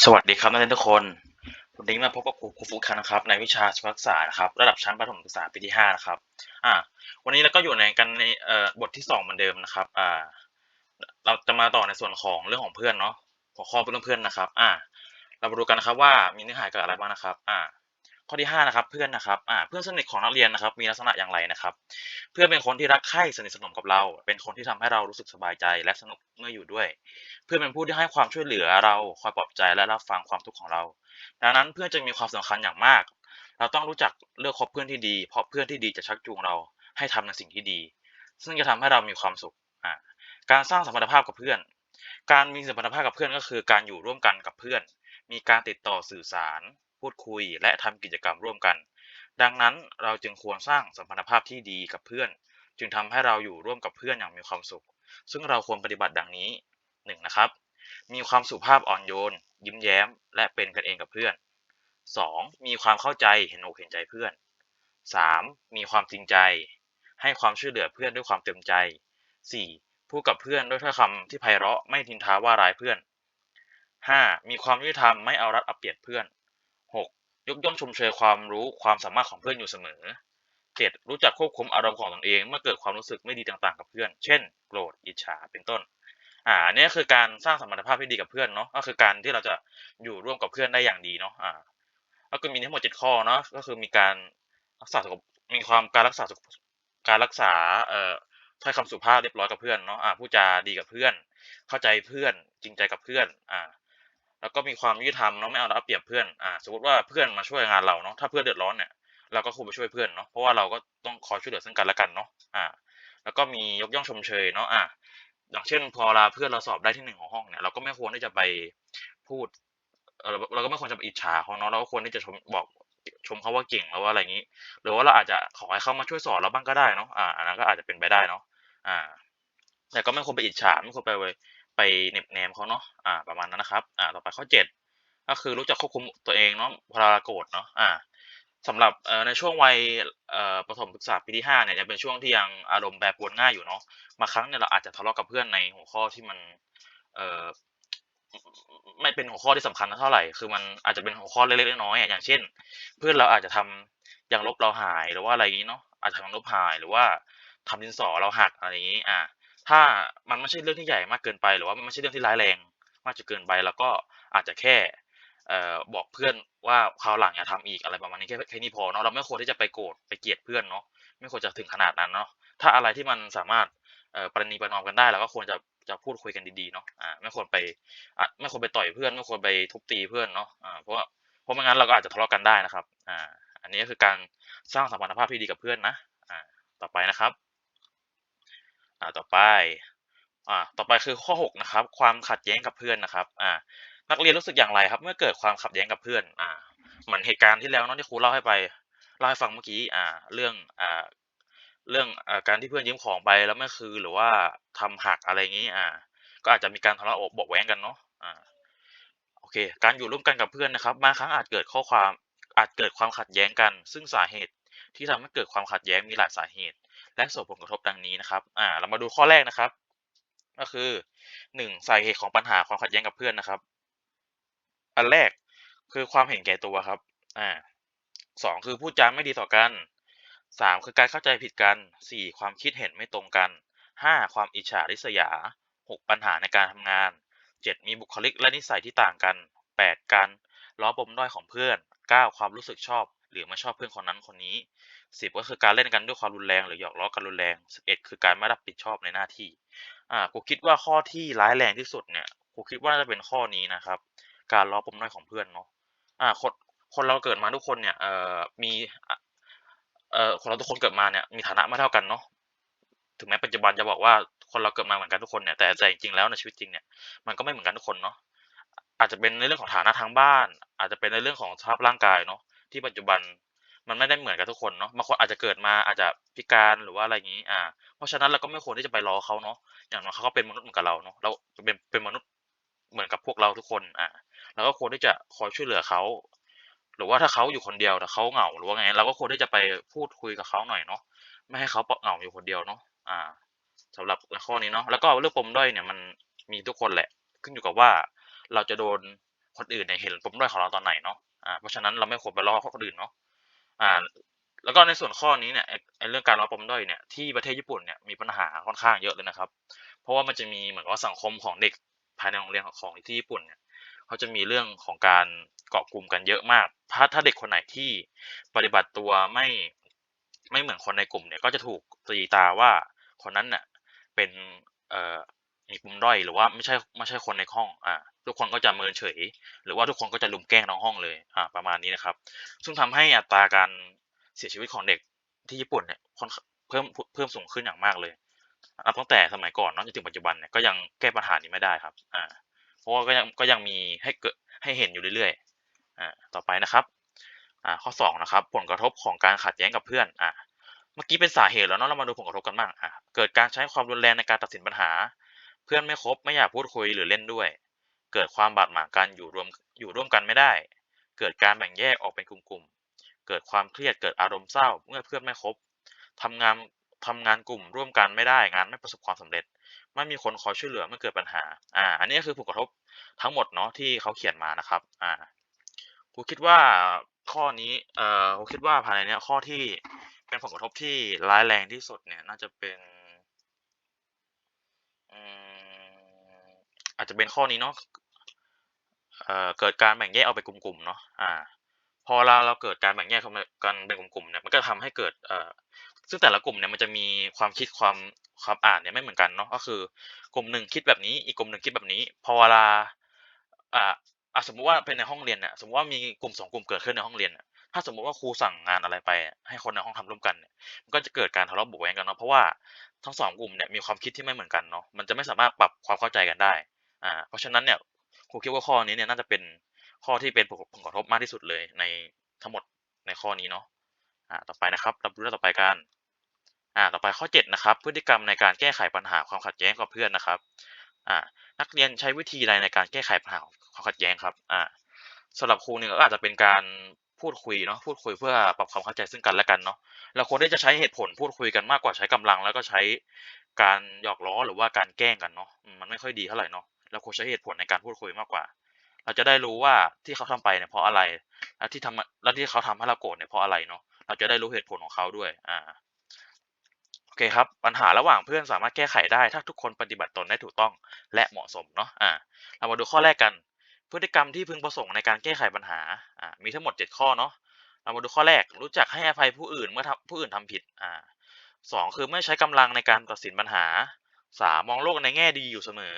สวัสดีครับนักเรียนทุกคน วันนี้มาพบกับครูครูฟุกคันนะครับ ในวิชาชีวศึกษานะครับ ระดับชั้นประถมศึกษาปีที่ห้านะครับ อ่า วันนี้เราก็อยู่ในกันในเอ่อบทที่สองเหมือนเดิมนะครับ อ่า เราจะมาต่อในส่วนของเรื่องของเพื่อนเนาะ หัวข้อเป็นเรื่องเพื่อนนะครับ อ่า เรามาดูกันนะครับว่ามีเนื้อหาเกี่ยวกับอะไรบ้างนะครับ อ่า ข้อที่ห้านะครับเพื่อนนะครับอ่าเพื่อนสนิทของนักเรียนนะครับ มีลักษณะอย่างไรนะครับ เพื่อนเป็นคนที่รักใคร่สนิทสนมกับเรา เป็นคนที่ทำให้เรารู้สึกสบายใจและสนุกเมื่ออยู่ด้วย เพื่อนเป็นผู้ที่ให้ความช่วยเหลือเราคอยปลอบใจและรับฟังความทุกข์ของเรา ดังนั้นเพื่อนจึงมีความสำคัญอย่างมาก เราต้องรู้จักเลือกคบเพื่อนที่ดี เพราะเพื่อนที่ดีจะชักจูงเรา ให้ทำในสิ่งที่ดี ซึ่งจะทำให้เรามีความสุขอ่าการสร้างสัมพันธภาพกับเพื่อน การมีสัมพันธภาพกับเพื่อนก็คือ การอยู่ร่วมกันกับเพื่อน มีการติดต่อสื่อสาร พูดคุย และทำกิจกรรมร่วมกัน ดังนั้นเราจึงควรสร้างสัมพันธภาพที่ดีกับเพื่อน จึงทำให้เราอยู่ร่วมกับเพื่อนอย่างมีความสุข ซึ่งเราควรปฏิบัติดังนี้หนึ่งนะครับ มีความสุภาพอ่อนโยน ยิ้มแย้ม และเป็นกันเองกับเพื่อน 2. มีความเข้าใจเห็นอกเห็นใจเพื่อน 3. มีความจริงใจ ให้ความช่วยเหลือเพื่อนด้วยความเต็มใจ 4. พูดกับเพื่อนด้วยถ้อยคำที่ไพเราะไม่ทินท้าว่าร้ายเพื่อน 5. มีความยุติธรรมไม่เอารัดเอาเปรียบเพื่อน ยกย่องชมเชยความรู้ความสามารถของเพื่อนอยู่เสมอ 7. รู้จักควบคุมอารมณ์ของตนเองเมื่อเกิดความรู้สึกไม่ดีต่างๆกับเพื่อน เช่น โกรธ อิจฉา เป็นต้น อ่าอันนี้คือการสร้างสมพันธภาพที่ดีกับเพื่อนเนาะ ก็คือการที่เราจะอยู่ร่วมกับเพื่อนได้อย่างดีเนาะ อ่าแล้วก็มีทั้งหมดเจ็ดข้อเนาะ ก็คือมีการรักษาสุขมีความการรักษาสุขการรักษา เอ่อถ้อยคำสุภาพเรียบร้อยกับเพื่อนเนาะ อ่า พูดจาดีกับเพื่อน เข้าใจเพื่อน จริงใจกับเพื่อน อ่า แล้วก็มีความยุติธรรมเนาะไม่เอารัดเอาเปรียบเพื่อนอ่าสมมติว่าเพื่อนมาช่วยงานเราเนาะถ้าเพื่อนเดือดร้อนเนี่ยเราก็ควรไปช่วยเพื่อนเนาะเพราะว่าเราก็ต้องคอยช่วยเหลือซึ่งกันและกันเนาะอ่า แล้วก็มียกย่องชมเชยเนาะอ่าอย่างเช่น พอเวลาเพื่อนเราสอบได้ที่หนึ่งของห้องเนี่ยเราก็ไม่ควรที่จะไปพูดเออเราก็ไม่ควรจะไปอิจฉาเขาเนาะเราก็ควรที่จะชมบอกชมเขาว่าเก่งหรือว่าอะไรงี้ หรือว่าเราอาจจะขอให้เขามาช่วยสอนเราบ้างก็ได้เนาะอ่าอันนั้นก็อาจจะเป็นไปได้เนาะอ่าแต่ก็ไม่ควรไปอิจฉาไม่ควรไป ไปเหน็บแนมเขาเนาะอ่าประมาณนั้นนะครับอ่าต่อไปข้อ 7 ก็คือรู้จักควบคุมตัวเองเนาะเวลาโกรธเนาะอ่าสำหรับในช่วงวัยประถมศึกษาปีที่5เนี่ยจะเป็นช่วงที่ยังอารมณ์แปรปรวนง่ายอยู่เนาะบางครั้งเนี่ยเราอาจจะทะเลาะกับเพื่อนในหัวข้อที่มันไม่เป็นหัวข้อที่สำคัญเท่าไหร่ คือมันอาจจะเป็นหัวข้อเล็กๆน้อยๆอย่างเช่น เพื่อนเราอาจจะทำยางลบเราหายหรือว่าอะไรอย่างนี้เนาะ อาจจะทำยางลบหายหรือว่าทำดินสอเราหักอะไรอย่างนี้ อ่า ถ้ามันไม่ใช่เรื่องที่ใหญ่มากเกินไป หรือว่ามันไม่ใช่เรื่องที่ร้ายแรงมากจนเกินไปเราก็อาจจะแค่เอ่อบอกเพื่อนว่าคราวหลังอย่าทำอีกอะไรประมาณนี้แค่แค่นี้พอเนาะเราไม่ควรที่จะไปโกรธไปเกลียดเพื่อนเนาะไม่ควรจะถึงขนาดนั้นเนาะถ้าอะไรที่มันสามารถเอ่อประนีประนอมกันได้เราก็ควรจะจะพูดคุยกันดีๆเนาะอ่าไม่ควรไปอ่าไม่ควรไปต่อยเพื่อนไม่ควรไปทุบตีเพื่อนเนาะอ่าเพราะว่าเพราะไม่งั้นเราก็อาจจะทะเลาะกันได้นะครับอ่าอันนี้ก็คือการสร้างสัมพันธภาพที่ดีกับเพื่อนนะอ่าต่อไปนะครับ อ่าต่อไปอ่าต่อไปคือข้อ 6 นะครับ ความขัดแย้งกับเพื่อนนะครับอ่านักเรียนรู้สึกอย่างไรครับ เมื่อเกิดความขัดแย้งกับเพื่อนอ่าเหมือนเหตุการณ์ที่แล้วเนาะที่ครูเล่าให้ไปเล่าให้ฟังเมื่อกี้อ่าเรื่องอ่าเรื่องอ่าการที่เพื่อนยืมของไปแล้วไม่คืนหรือว่าทำหักอะไรงี้อ่าก็อาจจะมีการทะเลาะเบาะแว้งกันเนาะอ่าโอเค การอยู่ร่วมกันกับเพื่อนนะครับบางครั้งอาจเกิดข้อความอาจเกิดความขัดแย้งกัน ซึ่งสาเหตุ ที่ทำให้เกิดความขัดแย้งมีหลายสาเหตุ และส่งผลกระทบดังนี้นะครับอ่าเรามาดูข้อแรกนะครับ ก็คือ 1 สาเหตุของปัญหาความขัดแย้งกับเพื่อนนะครับ อันแรกคือความเห็นแก่ตัวครับอ่า2คือพูดจาไม่ดีต่อกัน 3 คือการเข้าใจผิดกัน 4 ความคิดเห็นไม่ตรงกัน 5 ความอิจฉาริษยา 6 ปัญหาในการทำงาน 7 มีบุคลิกและนิสัยที่ต่างกัน 8 การล้อปมด้อยของเพื่อน 9 ความรู้สึกชอบ หรือไม่ชอบเพื่อนคนนั้นคนนี้ 10 ก็คือการเล่นกันด้วยความรุนแรงหรือหยอกล้อกันรุนแรง 11 คือการไม่รับผิดชอบในหน้าที่อ่าครูคิดว่าข้อที่ร้ายแรงที่สุดเนี่ยครูคิดว่าน่าจะเป็นข้อนี้นะครับ การล้อปมด้อยของเพื่อนเนาะอ่าคนคนเราเกิดมาทุกคนเนี่ยเอ่อมีเอ่อคนเราทุกคนเกิดมาเนี่ยมีฐานะไม่เท่ากันเนาะถึงแม้ปัจจุบันจะบอกว่าคนเราเกิดมาเหมือนกันทุกคนเนี่ยแต่แต่จริงๆแล้วในชีวิตจริงเนี่ยมันก็ไม่เหมือนกันทุกคนเนาะอาจจะเป็นในเรื่องของฐานะทางบ้าน อาจจะเป็นในเรื่องของสภาพร่างกายเนาะ ที่ปัจจุบันมันไม่ได้เหมือนกันทุกคนเนาะบางคนอาจจะเกิดมาอาจจะพิการหรือว่าอะไรงนี้ อ่า เพราะฉะนั้นเราก็ไม่ควรที่จะไปล้อเขาเนาะอย่างน้อยเขาก็เป็นมนุษย์เหมือนกับเราเนาะเราเป็นเป็นมนุษย์เหมือนกับพวกเราทุกคนอ่าเราก็ควรที่จะคอยช่วยเหลือเขาหรือว่าถ้าเขาอยู่คนเดียวแต่เขาเหงาหรือว่าไงเราก็ควรที่จะไปพูดคุยกับเขาหน่อยเนาะไม่ให้เขาเปาะเหงาอยู่คนเดียวเนาะอ่าสำหรับในข้อนี้เนาะแล้วก็เรื่องปมด้อยเนี่ยมันมีทุกคนแหละ ขึ้นอยู่กับว่าเราจะโดนคนอื่นเนี่ยเห็นปมด้อยของเราตอนไหนเนาะ อ่าเพราะฉะนั้นเราไม่ควรไปล้อคนอื่นเนาะอ่าแล้วก็ในส่วนข้อนี้เนี่ยไอ้เรื่องการล้อปมด้อยเนี่ยที่ประเทศญี่ปุ่นเนี่ยมีปัญหาค่อนข้างเยอะเลยนะครับ เพราะว่ามันจะมีเหมือนกับว่าสังคมของเด็กภายในโรงเรียนของที่ญี่ปุ่นเนี่ยเขาจะมีเรื่องของการเกาะกลุ่มกันเยอะมาก ถ้าถ้าเด็กคนไหนที่ปฏิบัติตัวไม่ไม่เหมือนคนในกลุ่มเนี่ยก็จะถูกตีตาว่าคนนั้นเนี่ยเป็นเอ่อ มีปุ่มด้อยหรือว่าไม่ใช่ไม่ใช่คนในห้องอ่าทุกคนก็จะเมินเฉย หรือว่าทุกคนก็จะลุมแกล้งน้องห้องเลยอ่าประมาณนี้นะครับ ซึ่งทำให้อัตราการเสียชีวิตของเด็กที่ญี่ปุ่นเนี่ยคนเพิ่มเพิ่มสูงขึ้นอย่างมากเลยนับตั้งแต่สมัยก่อนนาะจนถึงปัจจุบันเนี่ยก็ยังแก้ปัญหานี้ไม่ได้ครับอ่าเพราะว่าก็ยังก็ยังมีให้เกิดให้เห็นอยู่เรื่อยๆอ่าต่อไปนะครับอ่าข้อสองนะครับผลกระทบของการขัดแย้งกับเพื่อนอ่าเมื่อกี้เป็นสาเหตุแล้วเนาะเรามาดูผลกระทบกันบ้างอ่าเกิดการใช้ความรุนแรงในการตัดสินปัญหาเพื่อนไม่คบไม่อยากพูดคุยหรือเล่นด้วย เกิดความบาดหมางกันอยู่รวมอยู่ร่วมกันไม่ได้ เกิดการแบ่งแยกออกเป็นกลุ่มๆ เกิดความเครียดเกิดอารมณ์เศร้า เมื่อเพื่อนไม่คบทำงานทำงานกลุ่มร่วมกันไม่ได้งานไม่ประสบความสำเร็จ ไม่มีคนคอยช่วยเหลือเมื่อเกิดปัญหา อ่า อันนี้ก็คือผลกระทบทั้งหมดเนาะที่เขาเขียนมานะครับ อ่าครูคิดว่าข้อนี้เอ่อครูคิดว่าภายในเนี้ยข้อที่เป็นผลกระทบที่ร้ายแรงที่สุดเนี่ย น่าจะเป็น อืมอา จะเป็นข้อนี้เนาะเเกิดการแบ่งแยกออกเป็นกลุ่มๆเนาะอ่า พอเราเราเกิดการแบ่งแยกกันเป็นกลุ่มๆเนี่ยมันก็ทำให้เกิดเอ่อซึ่งแต่ละกลุ่มเนี่ยมันจะมีความคิดความความอ่านเนี่ยไม่เหมือนกันเนาะก็คือกลุ่มหนึ่งคิดแบบนี้ อีกกลุ่มหนึ่งคิดแบบนี้ พอเวลาอ่าอ่าสมมุติว่าเป็นในห้องเรียนเนี่ยสมมติว่ามีกลุ่ม2กลุ่มเกิดขึ้นในห้องเรียนถ้าสมมุติว่าครูสั่งงานอะไรไป ให้คนในห้องทำร่วมกันเนี่ยมันก็จะเกิดการทะเลาะเบาแว้งกันเนาะเพราะว่าทั้ง2กลุ่มเนี่ยมีความคิดที่ไม่เหมือนกันเนาะมันจะไม่สามารถปรับความเข้าใจกันได้ อ่าเพราะฉะนั้นเนี่ยครูคิดว่าข้อนี้เนี่ยน่าจะเป็นข้อที่เป็นผลกระทบมากที่สุดเลยในทั้งหมดในข้อนี้เนาะอ่าต่อไปนะครับเราดูเรื่องต่อไปกันอ่าต่อไปข้อ7นะครับพฤติกรรมในการแก้ไขปัญหาความขัดแย้งกับเพื่อนนะครับอ่านักเรียนใช้วิธีใดในการแก้ไขปัญหาความขัดแย้งครับอ่าสำหรับครูเนี่ยก็อาจจะเป็นการพูดคุยเนาะพูดคุยเพื่อปรับความเข้าใจซึ่งกันและกันเนาะเราควรที่จะใช้เหตุผลพูดคุยกันมากกว่าใช้กำลัง แล้วก็ใช้การหยอกล้อหรือว่าการแกล้งกันเนาะมันไม่ค่อยดีเท่าไหร่เนาะ เราควรใช้เหตุผลในการพูดคุยมากกว่า เราจะได้รู้ว่าที่เขาทำไปเนี่ยเพราะอะไร แล้วที่ทำแล้วที่เขาทำให้เราโกรธเนี่ยเพราะอะไรเนาะ เราจะได้รู้เหตุผลของเขาด้วย อ่า โอเคครับ ปัญหาระหว่างเพื่อนสามารถแก้ไขได้ ถ้าทุกคนปฏิบัติตนได้ถูกต้องและเหมาะสมเนาะ อ่า เรามาดูข้อแรกกัน พฤติกรรมที่พึงประสงค์ในการแก้ไขปัญหา อ่า มีทั้งหมด 7 ข้อเนาะ เรามาดูข้อแรก รู้จักให้อภัยผู้อื่นเมื่อทผู้อื่นทำผิด อ่า2คือไม่ใช้กำลังในการตัดสินปัญหา3มองโลกในแง่ดีอยู่เสมอ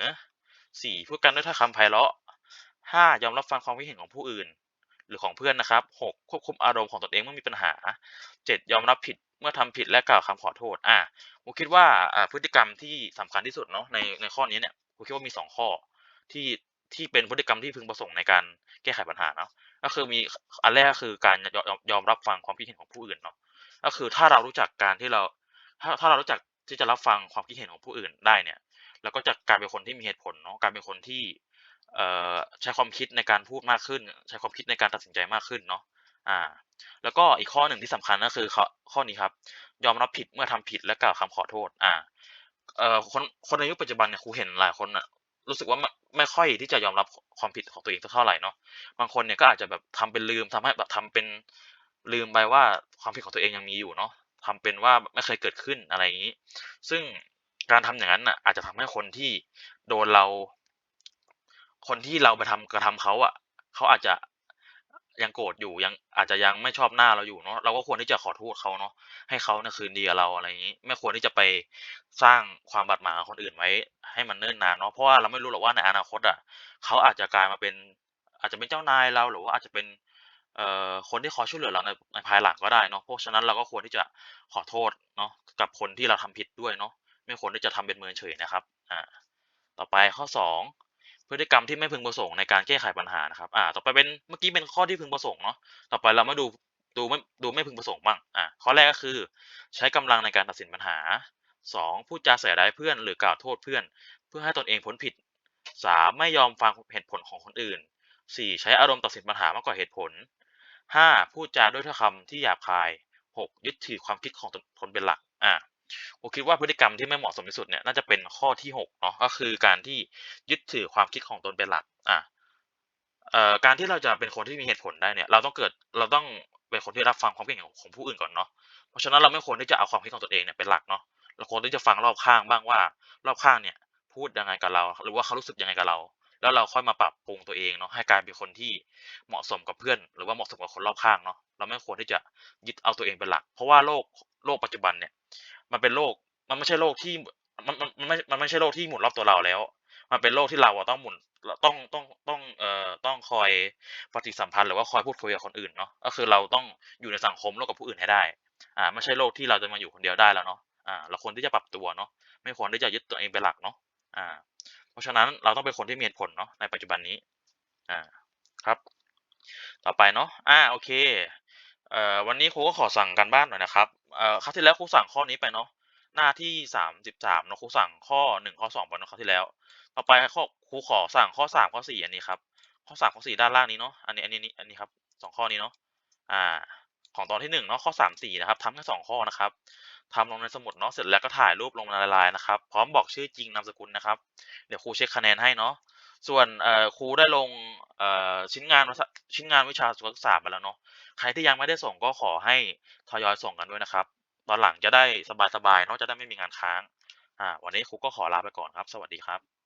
4พูดกันด้วยถ้อยคำไพเราะ5ยอมรับฟังความคิดเห็นของผู้อื่น หรือของเพื่อนนะครับ6ควบคุมอารมณ์ของตนเองเมื่อมีปัญหา7ยอมรับผิดเมื่อทำผิดและกล่าวคำขอโทษ อ่าผมคิดว่าพฤติกรรมที่สำคัญที่สุดเนาะในในข้อนี้เนี่ยผมคิดว่ามี2ข้อที่ที่เป็นพฤติกรรมที่พึงประสงค์ในการแก้ไขปัญหาเนาะก็คือมีอันแรกคือการยอมยอมรับฟังความคิดเห็นของผู้อื่นเนาะก็คือถ้าเรารู้จักการที่เราถ้าถ้าเรารู้จักที่จะรับฟังความคิดเห็นของผู้อื่นได้เนี่ย เราก็จะกลายเป็นคนที่มีเหตุผลเนาะกลายเป็นคนที่เอ่อใช้ความคิดในการพูดมากขึ้น ใช้ความคิดในการตัดสินใจมากขึ้นเนาะอ่า แล้วก็อีกข้อหนึ่งที่สำคัญก็คือข้อข้อนี้ครับ ยอมรับผิดเมื่อทำผิดและกล่าวคำขอโทษ อ่าเอ่อคนคนในยุคปัจจุบันเนี่ยครูเห็นหลายคนน่ะรู้สึกว่าไม่ไม่ค่อยที่จะยอมรับความผิดของตัวเองเท่าไหร่เนาะบางคนเนี่ยก็อาจจะแบบทำเป็นลืมทำให้แบบทำเป็นลืมไปว่าความผิดของตัวเองยังมีอยู่เนาะทำเป็นว่าไม่เคยเกิดขึ้นอะไรอย่างงี้ ซึ่ง การทำอย่างนั้นน่ะ อาจจะทำให้คนที่โดนเรา คนที่เราไปทำกระทำเขาอะเขาอาจจะยังโกรธอยู่ยังอาจจะยังไม่ชอบหน้าเราอยู่เนาะเราก็ควรที่จะขอโทษเขาเนาะให้เขาเนี่ยคืนดีกับเราอะไรอย่างงี้ ไม่ควรที่จะไปสร้างความบาดหมางกับคนอื่นไว้ ให้มันเนิ่นนานเนาะเพราะว่าเราไม่รู้หรอกว่าในอนาคตอะเขาอาจจะกลายมาเป็น อาจจะเป็นเจ้านายเราหรือว่าอาจจะเป็นเอ่อคนที่คอยช่วยเหลือเราในในภายหลังก็ได้เนาะเพราะฉะนั้นเราก็ควรที่จะขอโทษเนาะกับคนที่เราทำผิดด้วยเนาะ ไม่ควรที่จะทำเป็นเมินเฉยนะครับอ่าต่อไปข้อ 2 พฤติกรรมที่ไม่พึงประสงค์ในการแก้ไขปัญหานะครับอ่าต่อไปเป็นเมื่อกี้เป็นข้อที่พึงประสงค์เนาะต่อไปเรามาดูดูไม่ดูไม่พึงประสงค์บ้างอ่าข้อแรกก็คือใช้กำลังในการตัดสินปัญหา 2 พูดจาใส่ร้ายเพื่อนหรือกล่าวโทษเพื่อน เพื่อให้ตนเองพ้นผิด 3 ไม่ยอมฟังเหตุผลของคนอื่น 4 ใช้อารมณ์ตัดสินปัญหามากกว่าเหตุผล 5 พูดจาด้วยถ้อยคำที่หยาบคาย 6 ยึดถือความคิดของตนตนเป็นหลักอ่า ผมคิดว่าพฤติกรรมที่ไม่เหมาะสมที่สุดเนี่ยน่าจะเป็นข้อที่6เนาะก็คือการที่ยึดถือความคิดของตนเป็นหลักอ่าเอ่อการที่เราจะเป็นคนที่มีเหตุผลได้เนี่ย เราต้องเกิดเราต้องเป็นคนที่รับฟังความคิดเห็นของของผู้อื่นก่อนเนาะเพราะฉะนั้นเราไม่ควรที่จะเอาความคิดของตัวเองเนี่ยเป็นหลักเนาะเราควรที่จะฟังรอบข้างบ้างว่า รอบข้างเนี่ยพูดยังไงกับเรา หรือว่าเขารู้สึกยังไงกับเรา แล้วเราค่อยมาปรับปรุงตัวเองเนาะให้กลายเป็นคนที่เหมาะสมกับเพื่อน หรือว่าเหมาะสมกับคนรอบข้างเนาะเราไม่ควรที่จะยึดเอาตัวเองเป็นหลัก เพราะว่าโลกโลกปัจจุบันเนี่ย มันเป็นโลก มันไม่ใช่โลกที่มันมันมันไม่มันไม่ใช่โลกที่หมุนรอบตัวเราแล้ว มันเป็นโลกที่เราอะต้องหมุนต้องต้องต้องเอ่อต้องคอยปฏิสัมพันธ์หรือว่าคอยพูดคุยกับคนอื่นเนาะก็คือเราต้องอยู่ในสังคมร่วมกับผู้อื่นให้ได้ อ่า ไม่ใช่โลกที่เราจะมาอยู่คนเดียวได้แล้วเนาะอ่า เราควรที่จะปรับตัวเนาะไม่ควรที่จะยึดตัวเองเป็นหลักเนาะอ่า เพราะฉะนั้นเราต้องเป็นคนที่มีเหตุผลเนาะในปัจจุบันนี้ อ่าครับ ต่อไปเนาะอ่าโอเคเอ่อวันนี้ครูก็ขอสั่งการบ้านหน่อยนะครับ เอ่อคราวที่แล้วครูสั่งข้อนี้ไปเนาะหน้าที่สามสิบสามเนาะครูสั่งข้อหนึ่งข้อสองไปเนาะคราวที่แล้ว ต่อไปข้อครูขอสั่งข้อสามข้อสี่อันนี้ครับข้อสามข้อสี่ด้านล่างนี้เนาะอันนี้อันนี้อันนี้ครับสองข้อนี้เนาะอ่าของตอนที่หนึ่งเนาะข้อสามสี่นะครับทำแค่สองข้อนะครับทำลงในสมุดเนาะเสร็จแล้วก็ถ่ายรูปลงในไลน์นะครับ พร้อมบอกชื่อจริงนามสกุลนะครับ เดี๋ยวครูเช็คคะแนนให้เนาะ ส่วนเอ่อครูได้ลงเอ่อชิ้นงานภาษาชิ้นงานวิชาสุขศึกษาไปแล้วเนาะใครที่ยังไม่ได้ส่งก็ขอให้ทยอยส่งกันด้วยนะครับ ตอนหลังจะได้สบายๆเนาะจะได้ไม่มีงานค้างอ่าวันนี้ครูก็ขอลาไปก่อนครับ สวัสดีครับ